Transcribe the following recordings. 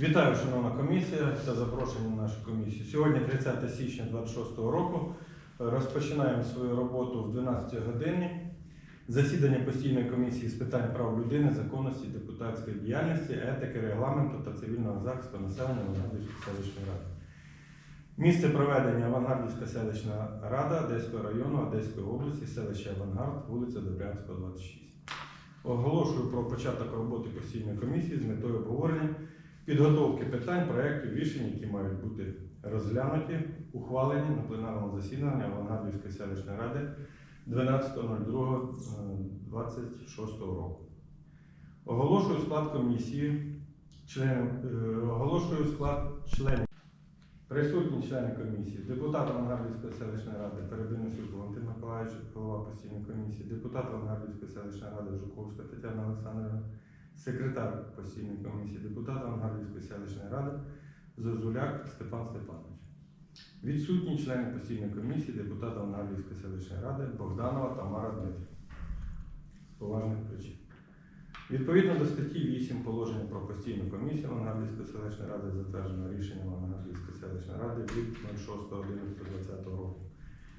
Вітаю, шановна комісія та запрошені на нашу комісію. Сьогодні 30 січня 2026 року. Розпочинаємо свою роботу в 12 годині. Засідання постійної комісії з питань прав людини, законності, депутатської діяльності, етики, регламенту та цивільного захисту населення Авангардівської селищної ради. Місце проведення Авангардівська селищна рада Одеського району Одеської області, селище Авангард, вулиця Добрянського, 26. Оголошую про початок роботи постійної комісії з метою обговорення підготовки питань, проєктів, рішень, які мають бути розглянуті, ухвалені на пленарному засіданні Авангардівської селищної ради 12.02.26 року. Оголошую склад комісії, членів, е, оголошую склад членів. Присутні члени комісії, депутат Авангардівської селищної ради Перебинусюк Валентин Миколаївич, голова постійної комісії, депутат Авангардівської селищної ради Жуковська Тетяна Олександрівна, секретар постійної комісії, депутат Авангардівської селищної ради Зозуляк Степан Степанович. Відсутні члени постійної комісії, депутат Авангардівської селищної ради Богданова Тамара Дмитрівна. З поважних причин. Відповідно до статті 8 положення про постійну комісію Авангардівської селищної ради затверджено рішенням Авангардівської селищної ради від 06.11.2020 року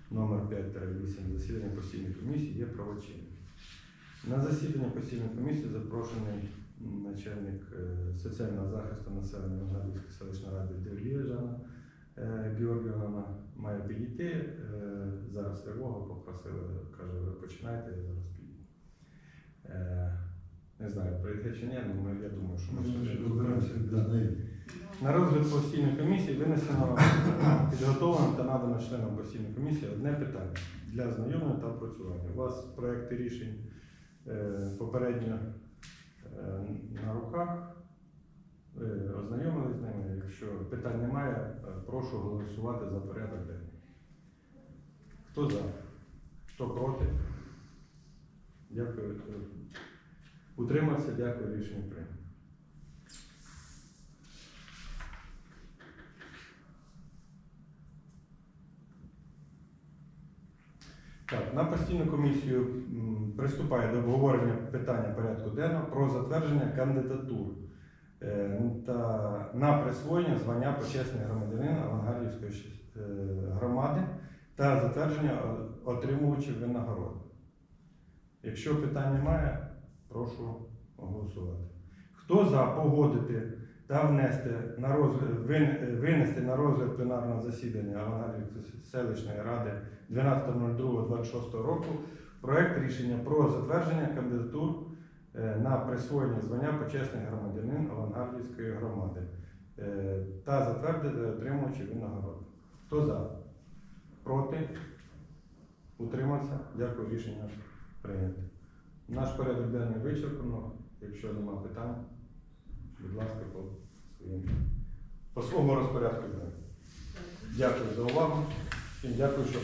номер 5-8 засідання постійної комісії є правочинним. На засідання постійної комісії запрошений начальник е, соціального захисту населення Авангардівської селищної ради Дерлія Жанна е, Георгіївна має підійти. Е, Зараз тривога попросили, каже, ви починайте, я зараз піду. Не знаю, прийде чи ні, але я думаю, що ми ще розберемося. На розгляд постійної комісії винесено підготовлено та надано членам постійної комісії одне питання для знайомлення та опрацювання. У вас проекти рішень попередньо е, на руках. Ознайомились з ними. Якщо питань немає, е, прошу голосувати за порядок денний. Хто за? Хто проти? Дякую. Утримався, дякую, рішення прийнято. Так, на постійну комісію приступає до обговорення питання порядку денного про затвердження кандидатур е, та на присвоєння звання почесний громадянин Авангардівської е, громади та затвердження отримувачів винагород. Якщо питань немає, прошу голосувати. Хто за погодити та внести на розгляд, винести на розгляд пленарного засідання Авангардівської селищної ради 12.02.26 року проект рішення про затвердження кандидатур е, на присвоєння звання почесний громадянин Авангардівської громади е, та затвердити отримувачі винагород. Хто за? Проти? Утримався? Дякую, рішення прийнято. Наш порядок денний вичерпано. Якщо нема питань, будь ласка, по своїм по свому розпорядку. Дякую за увагу. Всім дякую, що